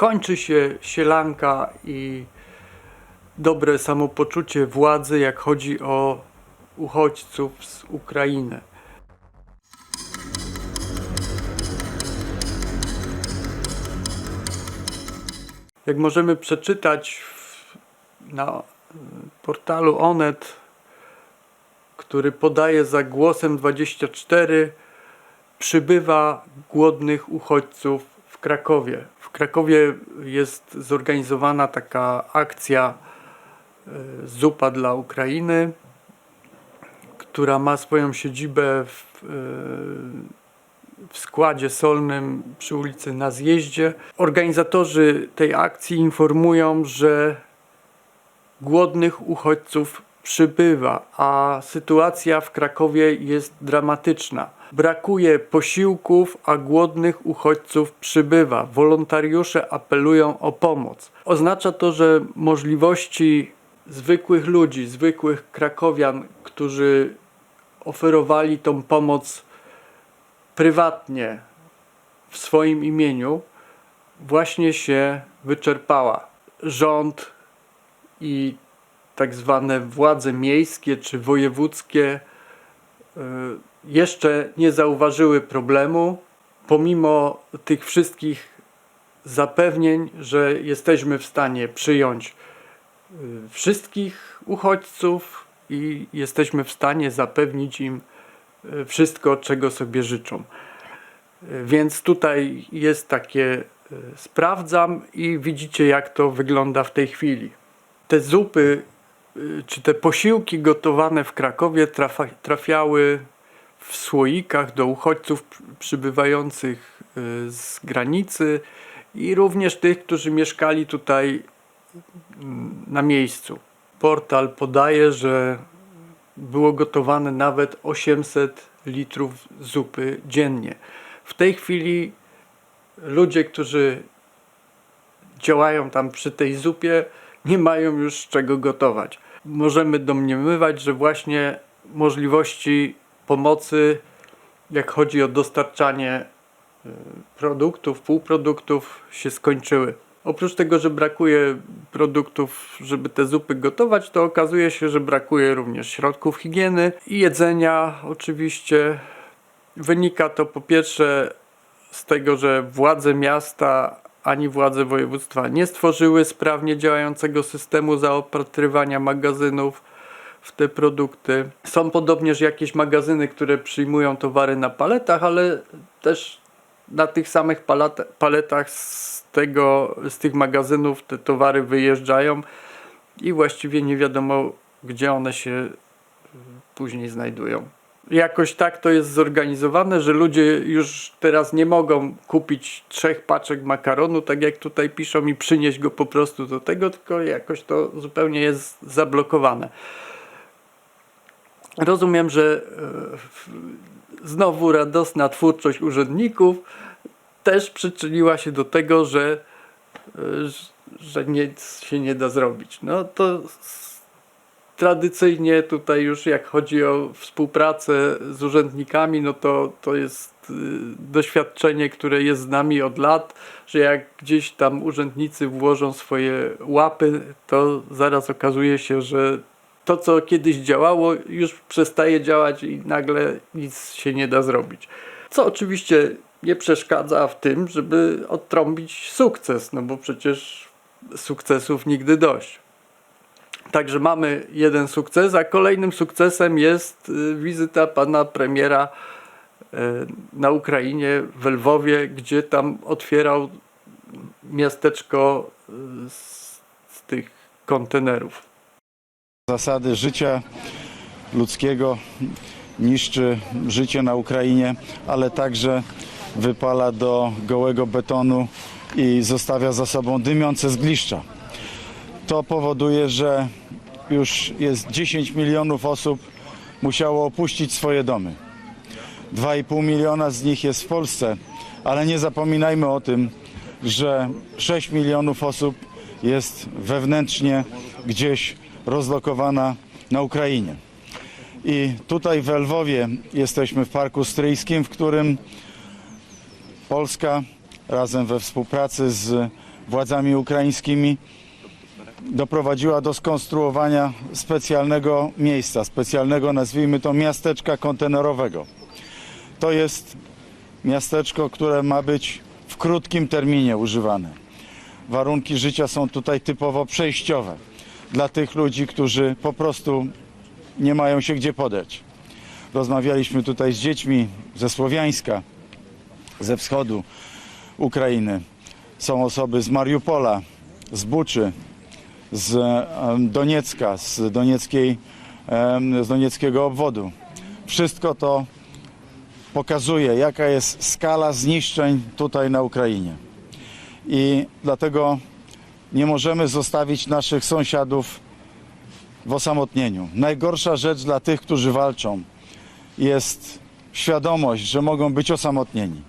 kończy się sielanka i dobre samopoczucie władzy, jak chodzi o uchodźców z Ukrainy. Jak możemy przeczytać na portalu Onet, który podaje za głosem 24, przybywa głodnych uchodźców w Krakowie. W Krakowie jest zorganizowana taka akcja y, Zupa dla Ukrainy, która ma swoją siedzibę w, y, w składzie solnym przy ulicy na zjeździe. Organizatorzy tej akcji informują, że głodnych uchodźców przybywa, a sytuacja w Krakowie jest dramatyczna. Brakuje posiłków, a głodnych uchodźców przybywa. Wolontariusze apelują o pomoc. Oznacza to, że możliwości zwykłych ludzi, zwykłych krakowian, którzy oferowali tą pomoc prywatnie w swoim imieniu, właśnie się wyczerpała. Rząd i tak zwane władze miejskie czy wojewódzkie y, jeszcze nie zauważyły problemu, pomimo tych wszystkich zapewnień, że jesteśmy w stanie przyjąć y, wszystkich uchodźców i jesteśmy w stanie zapewnić im y, wszystko, czego sobie życzą. Więc tutaj jest takie sprawdzam i widzicie jak to wygląda w tej chwili. Te zupy czy te posiłki gotowane w Krakowie trafiały w słoikach do uchodźców przy- przybywających y, z granicy i również tych, którzy mieszkali tutaj mm, na miejscu. Portal podaje, że było gotowane nawet 800 litrów zupy dziennie. W tej chwili ludzie, którzy działają tam przy tej zupie, nie mają już czego gotować. Możemy domniemywać, że właśnie możliwości pomocy, jak chodzi o dostarczanie y, produktów, półproduktów, się skończyły. Oprócz tego, że brakuje produktów, żeby te zupy gotować, to okazuje się, że brakuje również środków higieny i jedzenia. Oczywiście wynika to po pierwsze z tego, że władze miasta ani władze województwa nie stworzyły sprawnie działającego systemu zaopatrywania magazynów w te produkty. Są podobnież jakieś magazyny, które przyjmują towary na paletach, ale też na tych samych paletach z, tego, z tych magazynów te towary wyjeżdżają i właściwie nie wiadomo, gdzie one się później znajdują. Jakoś tak to jest zorganizowane, że ludzie już teraz nie mogą kupić trzech paczek makaronu, tak jak tutaj piszą, i przynieść go po prostu do tego, tylko jakoś to zupełnie jest zablokowane. Rozumiem, że e, znowu radosna twórczość urzędników też przyczyniła się do tego, że, e, że nic się nie da zrobić. No to tradycyjnie tutaj już jak chodzi o współpracę z urzędnikami, no to, to jest y, doświadczenie, które jest z nami od lat, że jak gdzieś tam urzędnicy włożą swoje łapy, to zaraz okazuje się, że to, co kiedyś działało, już przestaje działać i nagle nic się nie da zrobić. Co oczywiście nie przeszkadza w tym, żeby odtrąbić sukces, no bo przecież sukcesów nigdy dość. Także mamy jeden sukces, a kolejnym sukcesem jest y, wizyta pana premiera y, na Ukrainie, w Lwowie, gdzie tam otwierał miasteczko y, z, z tych kontenerów. Zasady życia ludzkiego niszczy życie na Ukrainie, ale także wypala do gołego betonu i zostawia za sobą dymiące zgliszcza. To powoduje, że już jest 10 milionów osób musiało opuścić swoje domy. 2,5 miliona z nich jest w Polsce, ale nie zapominajmy o tym, że 6 milionów osób jest wewnętrznie gdzieś rozlokowana na Ukrainie. I tutaj w Lwowie jesteśmy w Parku Stryjskim, w którym Polska razem we współpracy z władzami ukraińskimi doprowadziła do skonstruowania specjalnego miejsca, specjalnego nazwijmy to miasteczka kontenerowego. To jest miasteczko, które ma być w krótkim terminie używane. Warunki życia są tutaj typowo przejściowe dla tych ludzi, którzy po prostu nie mają się gdzie podać. Rozmawialiśmy tutaj z dziećmi ze Słowiańska, ze wschodu Ukrainy. Są osoby z Mariupola, z Buczy, z Doniecka, z, donieckiej, z donieckiego obwodu. Wszystko to pokazuje, jaka jest skala zniszczeń tutaj na Ukrainie. I dlatego nie możemy zostawić naszych sąsiadów w osamotnieniu. Najgorsza rzecz dla tych, którzy walczą, jest świadomość, że mogą być osamotnieni.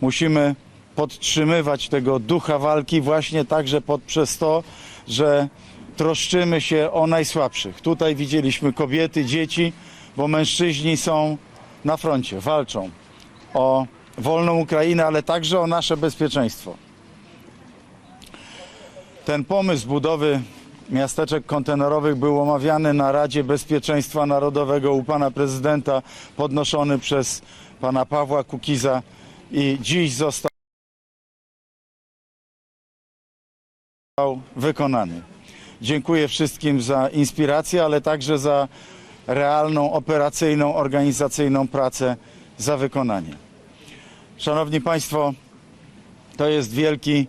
Musimy podtrzymywać tego ducha walki właśnie także poprzez to, że troszczymy się o najsłabszych. Tutaj widzieliśmy kobiety, dzieci, bo mężczyźni są na froncie, walczą o wolną Ukrainę, ale także o nasze bezpieczeństwo. Ten pomysł budowy miasteczek kontenerowych był omawiany na Radzie Bezpieczeństwa Narodowego u pana prezydenta, podnoszony przez pana Pawła Kukiza i dziś został wykonany. Dziękuję wszystkim za inspirację, ale także za realną, operacyjną, organizacyjną pracę, za wykonanie. Szanowni Państwo, to jest wielki,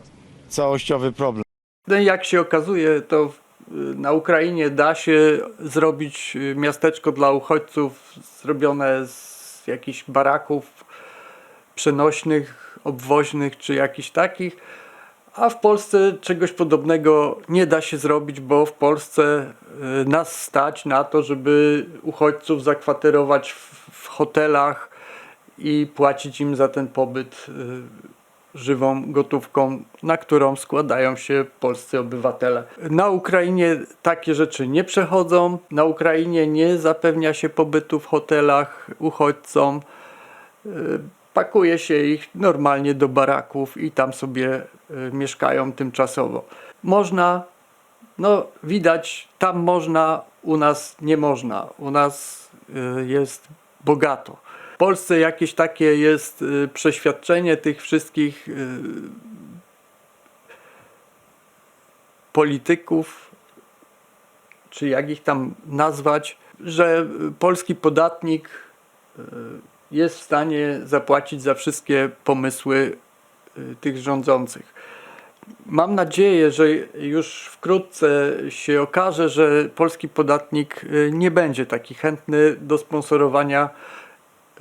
całościowy problem. No jak się okazuje, to na Ukrainie da się zrobić y, miasteczko dla uchodźców zrobione z jakichś baraków przenośnych, obwoźnych czy jakichś takich, a w Polsce czegoś podobnego nie da się zrobić, bo w Polsce y, nas stać na to, żeby uchodźców zakwaterować w, hotelach i płacić im za ten pobyt y, żywą gotówką, na którą składają się polscy obywatele. Na Ukrainie takie rzeczy nie przechodzą. Na Ukrainie nie zapewnia się pobytu w hotelach uchodźcom. Pakuje się ich normalnie do baraków i tam sobie y, mieszkają tymczasowo. Można, no widać, tam można, u nas nie można. U nas y, jest bogato. W Polsce jakieś takie jest y, przeświadczenie tych wszystkich polityków, czy jak ich tam nazwać, że polski podatnik jest w stanie zapłacić za wszystkie pomysły y, tych rządzących. Mam nadzieję, że już wkrótce się okaże, że polski podatnik y, nie będzie taki chętny do sponsorowania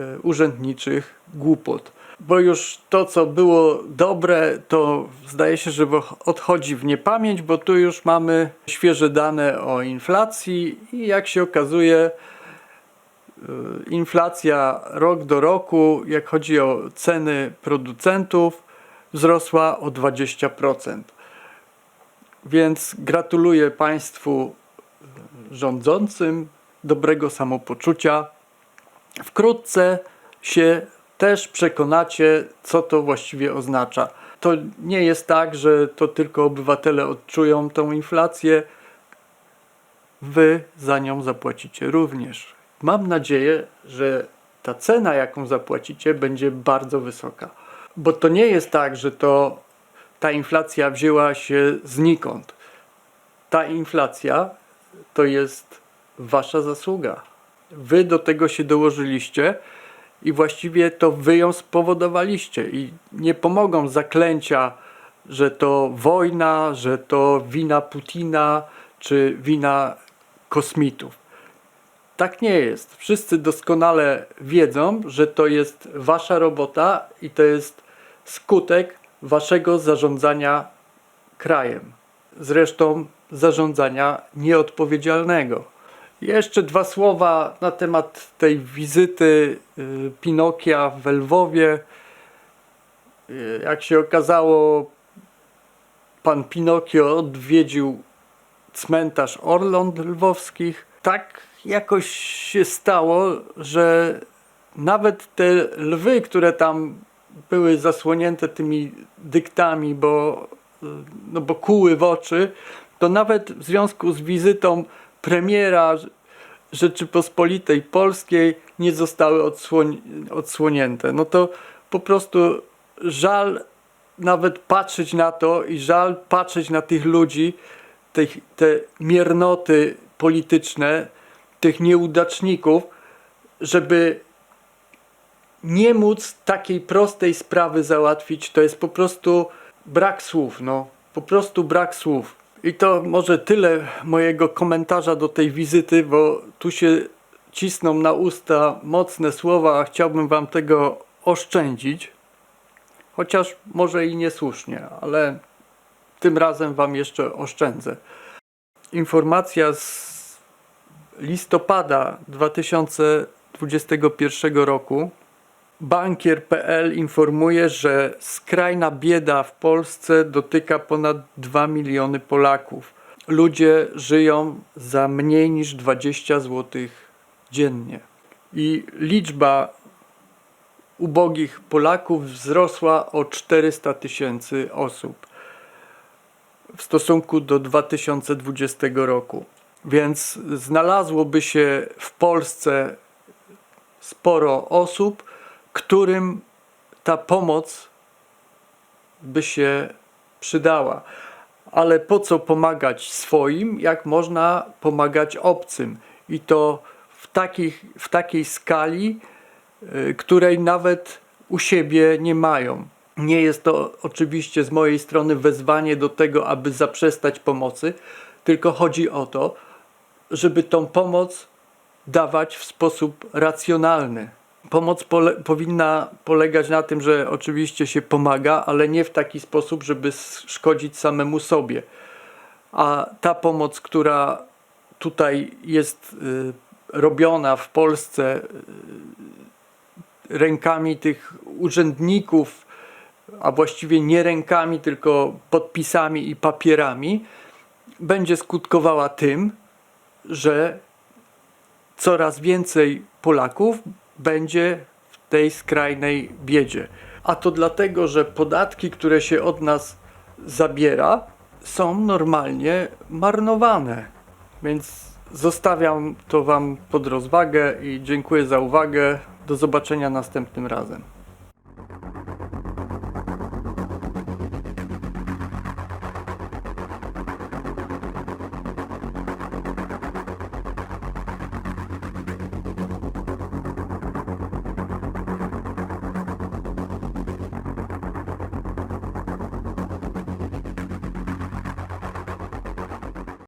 y, urzędniczych głupot. Bo już to, co było dobre, to zdaje się, że odchodzi w niepamięć, bo tu już mamy świeże dane o inflacji i jak się okazuje, inflacja rok do roku, jak chodzi o ceny producentów, wzrosła o 20%. Więc gratuluję Państwu y, rządzącym dobrego samopoczucia. Wkrótce się też przekonacie, co to właściwie oznacza. To nie jest tak, że to tylko obywatele odczują tą inflację. Wy za nią zapłacicie również. Mam nadzieję, że ta cena, jaką zapłacicie, będzie bardzo wysoka. Bo to nie jest tak, że to ta inflacja wzięła się znikąd. Ta inflacja to jest wasza zasługa. Wy do tego się dołożyliście i właściwie to wy ją spowodowaliście. I nie pomogą zaklęcia, że to wojna, że to wina Putina czy wina kosmitów. Tak nie jest. Wszyscy doskonale wiedzą, że to jest wasza robota i to jest skutek waszego zarządzania krajem. Zresztą zarządzania nieodpowiedzialnego. Jeszcze dwa słowa na temat tej wizyty y, Pinokia w Lwowie. Y, Jak się okazało, pan Pinokio odwiedził cmentarz Orląt Lwowskich. Tak jakoś się stało, że nawet te lwy, które tam były zasłonięte tymi dyktami, bo no bo kuły w oczy, to nawet w związku z wizytą premiera Rzeczypospolitej Polskiej nie zostały odsłonięte. No to po prostu żal nawet patrzeć na to i żal patrzeć na tych ludzi, tych, te miernoty polityczne, tych nieudaczników, żeby nie móc takiej prostej sprawy załatwić, to jest po prostu brak słów, no. Po prostu brak słów. I to może tyle mojego komentarza do tej wizyty, bo tu się cisną na usta mocne słowa, a chciałbym wam tego oszczędzić. Chociaż może i niesłusznie, ale tym razem wam jeszcze oszczędzę. Informacja z listopada 2021 roku Bankier.pl informuje, że skrajna bieda w Polsce dotyka ponad 2 miliony Polaków. Ludzie żyją za mniej niż 20 zł dziennie. I liczba ubogich Polaków wzrosła o 400 tysięcy osób w stosunku do 2020 roku. Więc znalazłoby się w Polsce sporo osób, którym ta pomoc by się przydała. Ale po co pomagać swoim, jak można pomagać obcym? I to w, takich, w takiej skali, y, której nawet u siebie nie mają. Nie jest to oczywiście z mojej strony wezwanie do tego, aby zaprzestać pomocy, tylko chodzi o to, żeby tą pomoc dawać w sposób racjonalny. Pomoc pole powinna polegać na tym, że oczywiście się pomaga, ale nie w taki sposób, żeby szkodzić samemu sobie. A ta pomoc, która tutaj jest y, robiona w Polsce y, rękami tych urzędników, a właściwie nie rękami, tylko podpisami i papierami, będzie skutkowała tym, że coraz więcej Polaków będzie w tej skrajnej biedzie. A to dlatego, że podatki, które się od nas zabiera, są normalnie marnowane. Więc zostawiam to Wam pod rozwagę i dziękuję za uwagę. Do zobaczenia następnym razem.